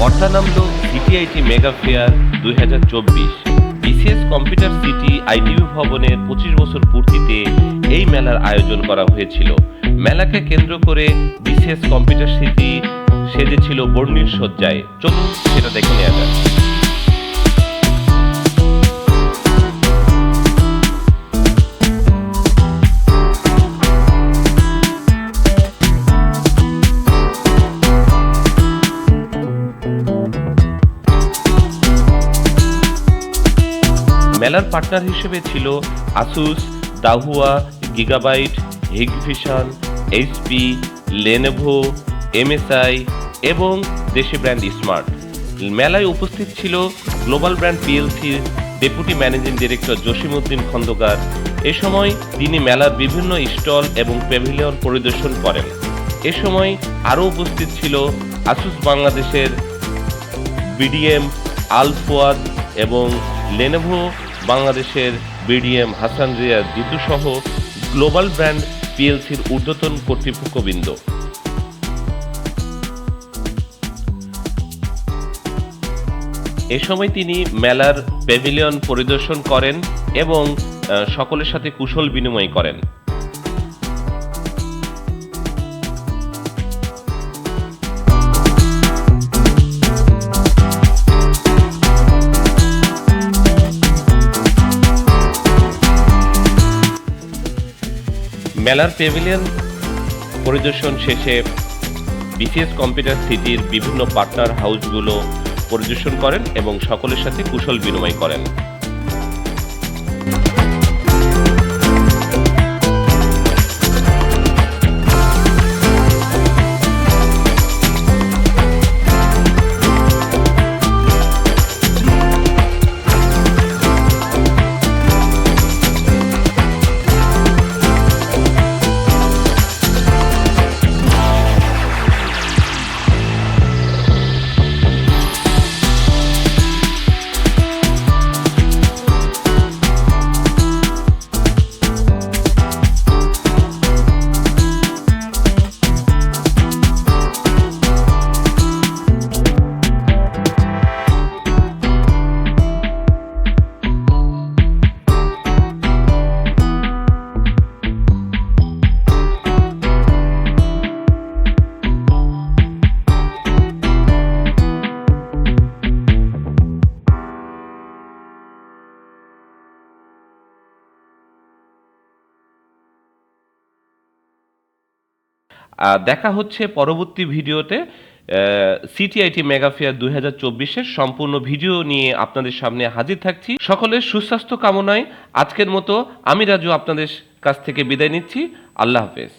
পর্দা নামলো সিটিআইটি mega fair দুই হাজার চব্বিশ। বিসিএস কম্পিউটার সিটি আইটিভি ভবনের পঁচিশ বছর পূর্তিতে এই মেলার আয়োজন করা হয়েছিল। মেলাকে কেন্দ্র করে বিসিএস কম্পিউটার সিটি সেজেছিল বর্ণিল সজ্জায় চলুন সেটা দেখে নেওয়া যাক। মেলার পার্টনার হিসেবে ছিল Asus Dahua Gigabyte Hikvision HP Lenovo MSI এবং দেশি ব্র্যান্ড স্মার্ট মেলায় উপস্থিত ছিল global brand পিএলসির deputy managing director Jasimuddin Khandakar. এ সময় তিনি মেলার বিভিন্ন স্টল এবং প্যাভিলিয়ন পরিদর্শন করেন। এ সময় আরও উপস্থিত ছিল আসুস বাংলাদেশের বিডিএম আল ফুয়াদ এবং লেনোভো বাংলাদেশের বিডিএম হাসান রিয়া জিতু সহ গ্লোবাল ব্র্যান্ড পিএলসির ঊর্ধ্বতন কর্তৃপক্ষবৃন্দ। এ সময় তিনি মেলার প্যাভিলিয়ন পরিদর্শন করেন এবং সকলের সাথে কুশল বিনিময় করেন। মেলার প্যাভিলিয়ন পরিদর্শন শেষে বিসিএস কম্পিউটার সিটির বিভিন্ন পার্টনার হাউসগুলো পরিদর্শন করেন এবং সকলের সাথে কুশল বিনিময় করেন। দেখা হচ্ছে পরবর্তী ভিডিওতে সিটিআইটি মেগাফেয়ার দুই হাজার চব্বিশের সম্পূর্ণ ভিডিও নিয়ে আপনাদের সামনে হাজির থাকছি। সকলের সুস্বাস্থ্য কামনায় আজকের মতো আমি রাজু আপনাদের কাছ থেকে বিদায় নিচ্ছি। আল্লাহ হাফেজ।